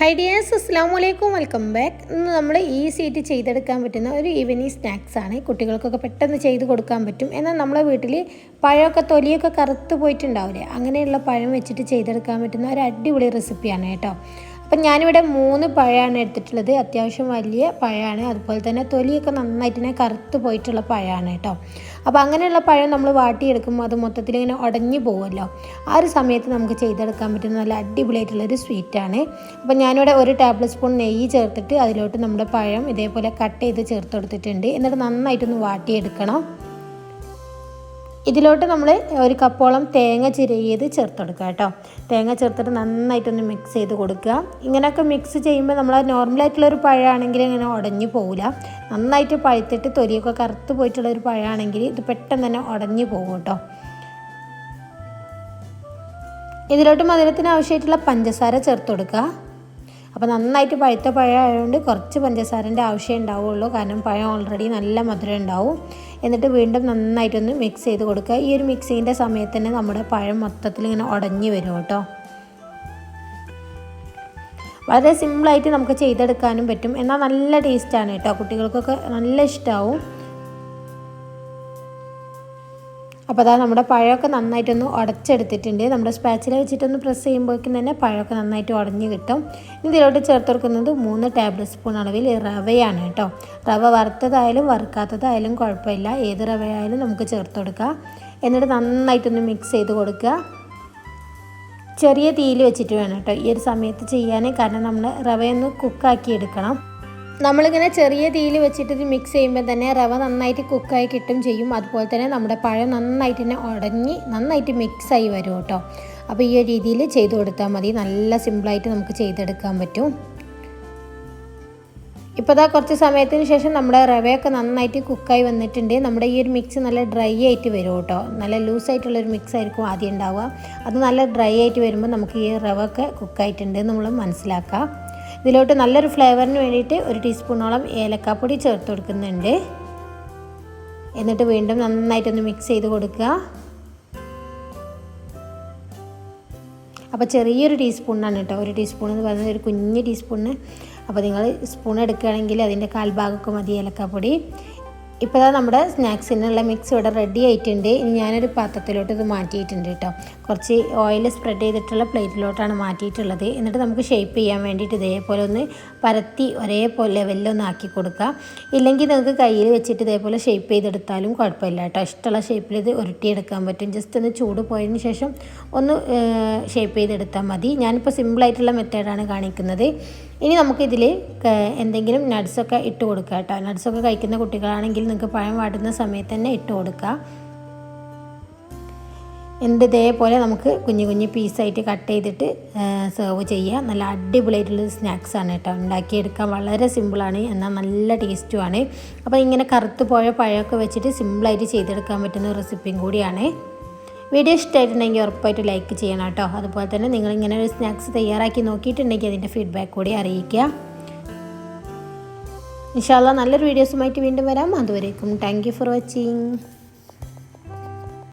Hi dears അസ്സാം വലൈക്കും welcome back ഇന്ന് നമ്മൾ ഈസി ആയിട്ട് ചെയ്തെടുക്കാൻ പറ്റുന്ന ഒരു ഈവനിങ് സ്നാക്സ് ആണ്. കുട്ടികൾക്കൊക്കെ പെട്ടെന്ന് ചെയ്ത് കൊടുക്കാൻ പറ്റും. എന്നാൽ നമ്മളെ വീട്ടിൽ പഴമൊക്കെ തൊലിയൊക്കെ കറുത്ത് പോയിട്ടുണ്ടാവില്ലേ? അങ്ങനെയുള്ള പഴം വെച്ചിട്ട് ചെയ്തെടുക്കാൻ പറ്റുന്ന ഒരു അടിപൊളി റെസിപ്പിയാണ് കേട്ടോ. അപ്പം ഞാനിവിടെ മൂന്ന് പഴമാണ് എടുത്തിട്ടുള്ളത്. അത്യാവശ്യം വലിയ പഴമാണ്. അതുപോലെ തന്നെ തൊലിയൊക്കെ നന്നായിട്ട് തന്നെ കറുത്ത് പോയിട്ടുള്ള പഴമാണ് കേട്ടോ. അപ്പോൾ അങ്ങനെയുള്ള പഴം നമ്മൾ വാട്ടിയെടുക്കുമ്പോൾ അത് മൊത്തത്തിൽ ഇങ്ങനെ ഉടഞ്ഞു പോകുമല്ലോ ആ ഒരു സമയത്ത് നമുക്ക് ചെയ്തെടുക്കാൻ പറ്റുന്ന നല്ല അടിപൊളിയായിട്ടുള്ളൊരു സ്വീറ്റാണ് അപ്പോൾ ഞാനിവിടെ ഒരു ടേബിൾ സ്പൂൺ നെയ്യ് ചേർത്തിട്ട് അതിലോട്ട് നമ്മുടെ പഴം ഇതേപോലെ കട്ട് ചെയ്ത് ചേർത്ത് കൊടുത്തിട്ടുണ്ട്. എന്നിട്ട് നന്നായിട്ടൊന്ന് വാട്ടിയെടുക്കണം. ഇതിലോട്ട് നമ്മൾ ഒരു കപ്പോളം തേങ്ങ ചിരകിയത് ചേർത്തെടുക്കുക കേട്ടോ. തേങ്ങ ചേർത്തിട്ട് നന്നായിട്ടൊന്ന് മിക്സ് ചെയ്ത് കൊടുക്കുക. ഇങ്ങനെയൊക്കെ മിക്സ് ചെയ്യുമ്പോൾ നമ്മൾ നോർമലായിട്ടുള്ളൊരു പഴമാണെങ്കിൽ ഇങ്ങനെ ഉടഞ്ഞു പോകില്ല നന്നായിട്ട് പഴുത്തിട്ട് തൊലിയൊക്കെ കറുത്ത് പോയിട്ടുള്ള ഒരു പഴമാണെങ്കിൽ ഇത് പെട്ടെന്ന് തന്നെ ഉടഞ്ഞു പോകും കേട്ടോ. ഇതിലോട്ട് മധുരത്തിന് ആവശ്യമായിട്ടുള്ള പഞ്ചസാര ചേർത്ത് കൊടുക്കുക അപ്പോൾ നന്നായിട്ട് പഴുത്ത പഴം ആയതുകൊണ്ട് കുറച്ച് പഞ്ചസാരന്റെ ആവശ്യം ഉണ്ടാവുള്ളൂ. കാരണം പഴം ഓൾറെഡി നല്ല മധുരം ഉണ്ടാവും. എന്നിട്ട് വീണ്ടും നന്നായിട്ടൊന്ന് മിക്സ് ചെയ്ത് കൊടുക്കുക. ഈ ഒരു മിക്സിങ്ങിന്റെ സമയത്ത് തന്നെ നമ്മുടെ പഴം മൊത്തത്തിൽ ഇങ്ങനെ ഉടഞ്ഞു വരും കേട്ടോ. വളരെ സിമ്പിളായിട്ട് നമുക്ക് ചെയ്തെടുക്കാനും പറ്റും. എന്നാൽ നല്ല ടേസ്റ്റാണ് കേട്ടോ. കുട്ടികൾക്കൊക്കെ നല്ല ഇഷ്ടമാവും അപ്പോൾ അതാ നമ്മുടെ പഴമൊക്കെ നന്നായിട്ടൊന്ന് ഉടച്ചെടുത്തിട്ടുണ്ട്. നമ്മുടെ സ്പാച്ചില വെച്ചിട്ടൊന്ന് പ്രസ് ചെയ്യുമ്പോഴേക്കും തന്നെ പഴമൊക്കെ നന്നായിട്ട് ഉടഞ്ഞ് കിട്ടും. ഇതിലോട്ട് ചേർത്ത് കൊടുക്കുന്നത് മൂന്ന് ടേബിൾ സ്പൂൺ അളവിൽ റവയാണ് കേട്ടോ. റവ വറുത്തതായാലും വറുക്കാത്തതായാലും കുഴപ്പമില്ല. ഏത് റവയായാലും നമുക്ക് ചേർത്ത് കൊടുക്കാം. എന്നിട്ട് നന്നായിട്ടൊന്ന് മിക്സ് ചെയ്ത് കൊടുക്കുക. ചെറിയ തീയിൽ വെച്ചിട്ട് വേണം കേട്ടോ. ഈ ഒരു സമയത്ത് ചെയ്യാൻ കാരണം നമ്മൾ റവയൊന്ന് കുക്കാക്കി എടുക്കണം. നമ്മളിങ്ങനെ ചെറിയ തീയിൽ വെച്ചിട്ട് ഇത് മിക്സ് ചെയ്യുമ്പോൾ തന്നെ റവ നന്നായിട്ട് കുക്കായി കിട്ടും ചെയ്യും. അതുപോലെ തന്നെ നമ്മുടെ പഴം നന്നായിട്ട് തന്നെ ഉടഞ്ഞ് നന്നായിട്ട് മിക്സായി വരും കേട്ടോ. അപ്പോൾ ഈ ഒരു രീതിയിൽ ചെയ്ത് കൊടുത്താൽ മതി. നല്ല സിമ്പിളായിട്ട് നമുക്ക് ചെയ്തെടുക്കാൻ പറ്റും. ഇപ്പോൾ ഇതാ കുറച്ച് സമയത്തിന് ശേഷം നമ്മുടെ റവയൊക്കെ നന്നായിട്ട് കുക്കായി വന്നിട്ടുണ്ട്. നമ്മുടെ ഈ ഒരു മിക്സ് നല്ല ഡ്രൈ ആയിട്ട് വരും കേട്ടോ. നല്ല ലൂസായിട്ടുള്ളൊരു മിക്സ് ആയിരിക്കും ആദ്യം ഉണ്ടാവുക. അത് നല്ല ഡ്രൈ ആയിട്ട് വരുമ്പോൾ നമുക്ക് ഈ റവ ഒക്കെ കുക്കായിട്ടുണ്ട് നമ്മൾ മനസ്സിലാക്കാം. ഇതിലോട്ട് നല്ലൊരു ഫ്ലേവറിന് വേണ്ടിയിട്ട് ഒരു ടീസ്പൂണോളം ഏലക്കാപ്പൊടി ചേർത്ത് കൊടുക്കുന്നുണ്ട്. എന്നിട്ട് വീണ്ടും നന്നായിട്ടൊന്ന് മിക്സ് ചെയ്ത് കൊടുക്കുക. അപ്പോൾ ചെറിയൊരു ടീസ്പൂണാണ് കേട്ടോ. ഒരു ടീസ്പൂൺ എന്ന് പറയുന്നത് ഒരു കുഞ്ഞ് ടീസ്പൂണ്. അപ്പോൾ നിങ്ങൾ സ്പൂൺ എടുക്കുകയാണെങ്കിൽ അതിന്റെ കാൽഭാഗമൊക്കെ മതി ഏലക്കാപ്പൊടി. ഇപ്പോൾ നമ്മുടെ സ്നാക്സിനുള്ള മിക്സ് ഇവിടെ റെഡി ആയിട്ടുണ്ട്. ഇനി ഞാനൊരു പാത്രത്തിലോട്ട് ഇത് മാറ്റിയിട്ടുണ്ട് കേട്ടോ. കുറച്ച് ഓയിൽ സ്പ്രെഡ് ചെയ്തിട്ടുള്ള പ്ലേറ്റിലോട്ടാണ് മാറ്റിയിട്ടുള്ളത്. എന്നിട്ട് നമുക്ക് ഷേപ്പ് ചെയ്യാൻ വേണ്ടിയിട്ട് ഇതേപോലെ ഒന്ന് പരത്തി ഒരേപോലെ ലെവലിലൊന്ന് ആക്കി കൊടുക്കുക ഇല്ലെങ്കിൽ നിങ്ങൾക്ക് കയ്യിൽ വെച്ചിട്ട് ഇതേപോലെ ഷേപ്പ് ചെയ്തെടുത്താലും കുഴപ്പമില്ല കേട്ടോ. ഇഷ്ടമുള്ള ഷേപ്പിൽ ഇത് ഉരുട്ടിയെടുക്കാൻ പറ്റും. ജസ്റ്റ് ഒന്ന് ചൂട് പോയതിന് ശേഷം ഒന്ന് ഷേപ്പ് ചെയ്തെടുത്താൽ മതി. ഞാനിപ്പോൾ സിമ്പിളായിട്ടുള്ള മെത്തേഡാണ് കാണിക്കുന്നത്. ഇനി നമുക്കിതിൽ എന്തെങ്കിലും നട്ട്സൊക്കെ ഇട്ട് കൊടുക്കുക കേട്ടോ. നട്ട്സൊക്കെ കഴിക്കുന്ന കുട്ടികളാണെങ്കിൽ നിങ്ങൾക്ക് പഴം വാട്ടുന്ന സമയത്ത് തന്നെ ഇട്ട് കൊടുക്കുക എന്നിട്ട് ഇതേപോലെ നമുക്ക് കുഞ്ഞു കുഞ്ഞു പീസായിട്ട് കട്ട് ചെയ്തിട്ട് സെർവ് ചെയ്യുക നല്ല അടിപൊളിയായിട്ടുള്ള സ്നാക്സാണ് കേട്ടോ. ഉണ്ടാക്കിയെടുക്കാൻ വളരെ സിമ്പിളാണ് എന്നാൽ നല്ല ടേസ്റ്റുമാണ് അപ്പോൾ ഇങ്ങനെ കറുത്ത് പോയ പഴമൊക്കെ വെച്ചിട്ട് സിമ്പിളായിട്ട് ചെയ്തെടുക്കാൻ പറ്റുന്ന റെസിപ്പിയും കൂടിയാണ്. വീഡിയോ ഇഷ്ടമായിട്ടുണ്ടെങ്കിൽ ഉറപ്പായിട്ട് ലൈക്ക് ചെയ്യണം കേട്ടോ. അതുപോലെ തന്നെ നിങ്ങളിങ്ങനെ ഒരു സ്നാക്സ് തയ്യാറാക്കി നോക്കിയിട്ടുണ്ടെങ്കിൽ അതിന്റെ ഫീഡ്ബാക്ക് കൂടി അറിയിക്കുക ഇൻഷാല്ല നല്ലൊരു വീഡിയോസുമായിട്ട് വീണ്ടും വരാം. അതുവരേക്കും താങ്ക് ഫോർ വാച്ചിങ്